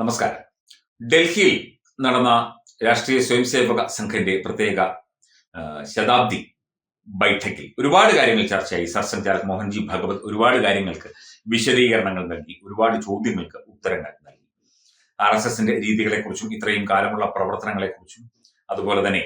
നമസ്കാരം. ഡൽഹിയിൽ നടന്ന രാഷ്ട്രീയ സ്വയംസേവക സംഘത്തിന്റെ പ്രത്യേക ശതാബ്ദി ബൈഠക്കിൽ ഒരുപാട് കാര്യങ്ങൾ ചർച്ചയായി. സർസഞ്ചാലക് മോഹൻജി ഭഗവത് ഒരുപാട് കാര്യങ്ങൾക്ക് വിശദീകരണങ്ങൾ നൽകി. ഒരുപാട് ചോദ്യങ്ങൾക്ക് ഉത്തരങ്ങൾ നൽകി. ആർ എസ് എസിന്റെ രീതികളെക്കുറിച്ചും ഇത്രയും കാലമുള്ള പ്രവർത്തനങ്ങളെക്കുറിച്ചും അതുപോലെ തന്നെ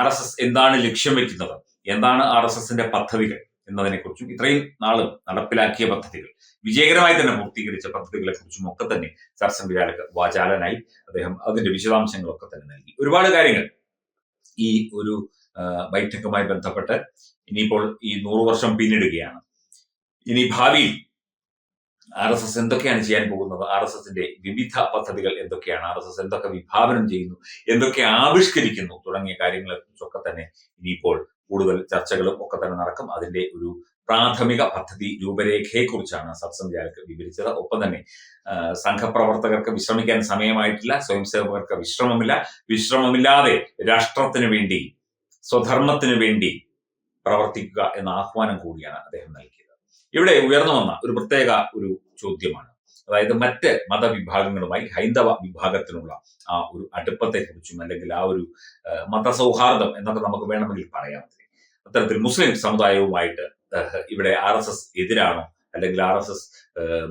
ആർ എസ് എസ് എന്താണ് ലക്ഷ്യം വെക്കുന്നത്? എന്താണ് ആർ എസ് എസിന്റെ പദ്ധതികൾ? എന്നതിനെക്കുറിച്ചും ഇത്രയും നാളും നടപ്പിലാക്കിയ പദ്ധതികൾ വിജയകരമായി തന്നെ പൂർത്തീകരിച്ച പദ്ധതികളെ കുറിച്ചും ഒക്കെ തന്നെ സർസംഘചാലക് വാചാലനായി അദ്ദേഹം അതിന്റെ വിശദാംശങ്ങളൊക്കെ തന്നെ നൽകി. ഒരുപാട് കാര്യങ്ങൾ ഈ ഒരു ബൈഠക്കുമായി ബന്ധപ്പെട്ട് ഇനിയിപ്പോൾ ഈ നൂറു വർഷം പിന്നിടുകയാണ്. ഇനി ഭാവിയിൽ ആർ എസ് എസ് എന്തൊക്കെയാണ് ചെയ്യാൻ പോകുന്നത്? ആർ എസ് എസിന്റെ വിവിധ പദ്ധതികൾ എന്തൊക്കെയാണ്? ആർ എസ് എസ് എന്തൊക്കെ വിഭാവനം ചെയ്യുന്നു? എന്തൊക്കെ ആവിഷ്കരിക്കുന്നു? തുടങ്ങിയ കാര്യങ്ങളെ കുറിച്ചൊക്കെ തന്നെ ഇനിയിപ്പോൾ കൂടുതൽ ചർച്ചകളും ഒക്കെ തന്നെ നടക്കും. അതിന്റെ ഒരു പ്രാഥമിക പദ്ധതി രൂപരേഖയെക്കുറിച്ചാണ് സത്സംഘാലക്ക് വിവരിച്ചത്. ഒപ്പം തന്നെ സംഘപ്രവർത്തകർക്ക് വിശ്രമിക്കാൻ സമയമായിട്ടില്ല സ്വയം സേവകർക്ക് വിശ്രമമില്ല. വിശ്രമമില്ലാതെ രാഷ്ട്രത്തിന് വേണ്ടി സ്വധർമ്മത്തിന് വേണ്ടി പ്രവർത്തിക്കുക എന്ന ആഹ്വാനം കൂടിയാണ് അദ്ദേഹം നൽകിയത്. ഇവിടെ ഉയർന്നു വന്ന ഒരു പ്രത്യേക ഒരു ചോദ്യമാണ്. അതായത് മറ്റ് മതവിഭാഗങ്ങളുമായി ഹൈന്ദവ വിഭാഗത്തിനുള്ള ആ ഒരു അടുപ്പത്തെക്കുറിച്ചും അല്ലെങ്കിൽ ആ ഒരു മതസൗഹാർദ്ദം എന്നൊക്കെ നമുക്ക് വേണമെങ്കിൽ പറയാം. അത്തരത്തിൽ മുസ്ലിം സമുദായവുമായിട്ട് ഇവിടെ ആർ എസ് എസ് എതിരാണോ? അല്ലെങ്കിൽ ആർ എസ് എസ്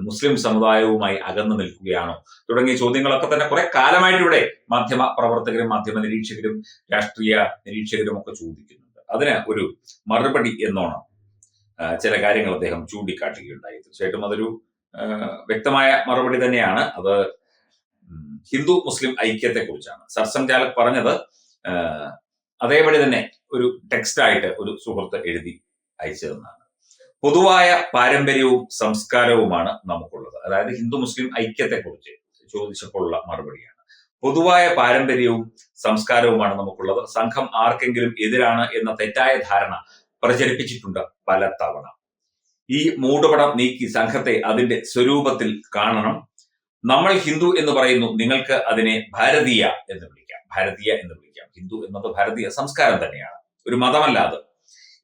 മുസ്ലിം സമുദായവുമായി അകന്നു നിൽക്കുകയാണോ? തുടങ്ങിയ ചോദ്യങ്ങളൊക്കെ തന്നെ കുറെ കാലമായിട്ട് ഇവിടെ മാധ്യമ പ്രവർത്തകരും മാധ്യമ നിരീക്ഷകരും രാഷ്ട്രീയ നിരീക്ഷകരും ഒക്കെ ചോദിക്കുന്നുണ്ട്. അതിന് ഒരു മറുപടി എന്നോണം ചില കാര്യങ്ങൾ അദ്ദേഹം ചൂണ്ടിക്കാട്ടുകയുണ്ടായി. തീർച്ചയായിട്ടും അതൊരു വ്യക്തമായ മറുപടി തന്നെയാണ്. അത് ഹിന്ദു മുസ്ലിം ഐക്യത്തെക്കുറിച്ചാണ്. സർസം ജാലക് പറഞ്ഞത് അതേപടി തന്നെ ഒരു ടെക്സ്റ്റ് ആയിട്ട് ഒരു സുഹൃത്ത് എഴുതി അയച്ചതെന്നാണ് പൊതുവായ പാരമ്പര്യവും സംസ്കാരവുമാണ് നമുക്കുള്ളത്. അതായത് ഹിന്ദു മുസ്ലിം ഐക്യത്തെക്കുറിച്ച് ചോദിച്ചപ്പോഴുള്ള മറുപടിയാണ്. പൊതുവായ പാരമ്പര്യവും സംസ്കാരവുമാണ് നമുക്കുള്ളത്. സംഘം ആർക്കെങ്കിലും എതിരാണ് എന്ന തെറ്റായ ധാരണ പ്രചരിപ്പിച്ചിട്ടുണ്ട് പല തവണ ഈ മൂടുപടം നീക്കി സംഘത്തെ അതിന്റെ സ്വരൂപത്തിൽ കാണണം. നമ്മൾ ഹിന്ദു എന്ന് പറയുന്നു നിങ്ങൾക്ക് അതിനെ ഭാരതീയ എന്ന് വിളിക്കാം. ഭാരതീയ എന്ന് വിളിക്കാം. ഹിന്ദു എന്നത് ഭാരതീയ സംസ്കാരം തന്നെയാണ്. ഒരു മതമല്ല അത്.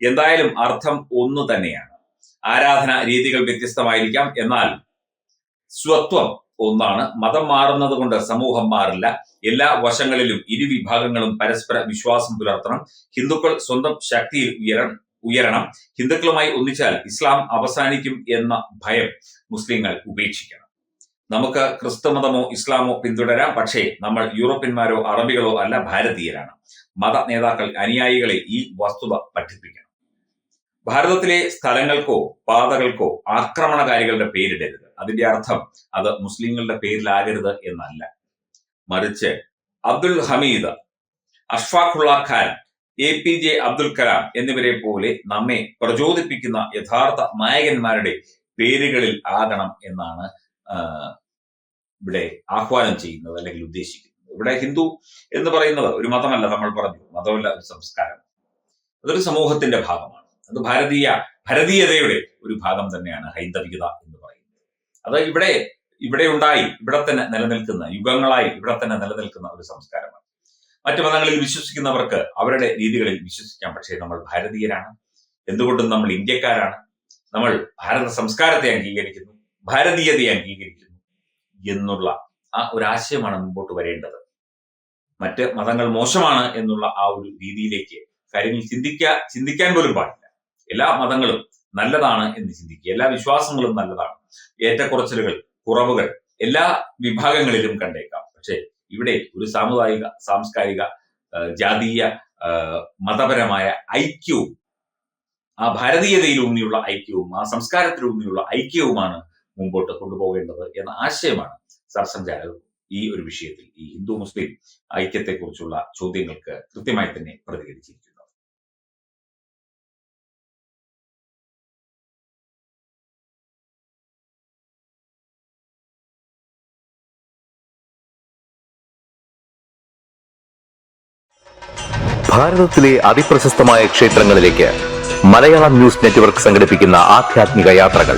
എന്തായാലും അർത്ഥം ഒന്ന് തന്നെയാണ്. ആരാധന രീതികൾ വ്യത്യസ്തമായിരിക്കാം. എന്നാൽ സ്വത്വം ഒന്നാണ്. മതം മാറുന്നത് കൊണ്ട് സമൂഹം മാറില്ല. എല്ലാ വശങ്ങളിലും ഇരു വിഭാഗങ്ങളും പരസ്പര വിശ്വാസം പുലർത്തണം. ഹിന്ദുക്കൾ സ്വന്തം ശക്തിയിൽ ഉയരണം ഉയരണം. ഹിന്ദുക്കളുമായി ഒന്നിച്ചാൽ ഇസ്ലാം അവസാനിക്കും എന്ന ഭയം മുസ്ലിങ്ങൾ ഉപേക്ഷിക്കണം. നമുക്ക് ക്രിസ്തുമതമോ ഇസ്ലാമോ പിന്തുടരാം. പക്ഷേ നമ്മൾ യൂറോപ്യന്മാരോ അറബികളോ അല്ല ഭാരതീയരാണ്. മത നേതാക്കൾ അനുയായികളെ ഈ വസ്തുത പഠിപ്പിക്കണം. ഭാരതത്തിലെ സ്ഥലങ്ങൾക്കോ പാതകൾക്കോ ആക്രമണകാരികളുടെ പേരിടരുത്. അതിന്റെ അർത്ഥം അത് മുസ്ലിങ്ങളുടെ പേരിലാകരുത് എന്നല്ല. മറിച്ച് Abdul Hamid Ashfaqulla Khan A P J Abdul Kalam എന്നിവരെ പോലെ നമ്മെ പ്രചോദിപ്പിക്കുന്ന യഥാർത്ഥ നായകന്മാരുടെ പേരുകളിൽ ആകണം എന്നാണ് ഇവിടെ ആഹ്വാനം ചെയ്യുന്നത് അല്ലെങ്കിൽ ഉദ്ദേശിക്കുന്നത്. ഇവിടെ ഹിന്ദു എന്ന് പറയുന്നത് ഒരു മതമല്ല നമ്മൾ പറഞ്ഞു. മതമല്ല ഒരു സംസ്കാരം. അതൊരു സമൂഹത്തിന്റെ ഭാഗമാണ്. അത് ഭാരതീയ ഭാരതീയതയുടെ ഒരു ഭാഗം തന്നെയാണ് ഹൈന്ദവികത എന്ന് പറയുന്നത്. അത് ഇവിടെ ഇവിടെ ഉണ്ടായി ഇവിടെ തന്നെ നിലനിൽക്കുന്ന യുഗങ്ങളായി ഇവിടെ തന്നെ നിലനിൽക്കുന്ന ഒരു സംസ്കാരമാണ്. മറ്റു മതങ്ങളിൽ വിശ്വസിക്കുന്നവർക്ക് അവരുടെ രീതികളിൽ വിശ്വസിക്കാം. പക്ഷേ നമ്മൾ ഭാരതീയരാണ്. എന്തുകൊണ്ടും നമ്മൾ ഇന്ത്യക്കാരാണ്. നമ്മൾ ഭാരത സംസ്കാരത്തെ അംഗീകരിക്കുന്നു. ഭാരതീയതയെ അംഗീകരിക്കുന്നു. എന്നുള്ള ആ ഒരു ആശയമാണ് മുമ്പോട്ട് വരേണ്ടത്. മറ്റ് മതങ്ങൾ മോശമാണ് എന്നുള്ള ആ ഒരു രീതിയിലേക്ക് കാര്യങ്ങൾ ചിന്തിക്കാ ചിന്തിക്കാൻ പോലും പാടില്ല. എല്ലാ മതങ്ങളും നല്ലതാണ് എന്ന് ചിന്തിക്കുക. എല്ലാ വിശ്വാസങ്ങളും നല്ലതാണ്. ഏറ്റക്കുറച്ചിലുകൾ കുറവുകൾ എല്ലാ വിഭാഗങ്ങളിലും കണ്ടേക്കാം. പക്ഷേ ഇവിടെ ഒരു സാമുദായിക സാംസ്കാരിക ജാതീയ മതപരമായ ഐക്യവും ആ ഭാരതീയതയിലൂന്നിയുള്ള ഐക്യവും ആ സംസ്കാരത്തിലൂന്നിയുള്ള ഐക്യവുമാണ് മുമ്പോട്ട് കൊണ്ടുപോകേണ്ടത് എന്ന ആശയമാണ് സർസംഘാലകർ ഈ ഒരു വിഷയത്തിൽ ഈ ഹിന്ദു മുസ്ലിം ഐക്യത്തെക്കുറിച്ചുള്ള ചോദ്യങ്ങൾക്ക് കൃത്യമായി തന്നെ പ്രതികരിച്ചിരിക്കുന്നത്. ഭാരതത്തിലെ അതിപ്രശസ്തമായ ക്ഷേത്രങ്ങളിലേക്ക് മലയാളം ന്യൂസ് നെറ്റ്വർക്ക് സംഘടിപ്പിക്കുന്ന ആധ്യാത്മിക യാത്രകൾ.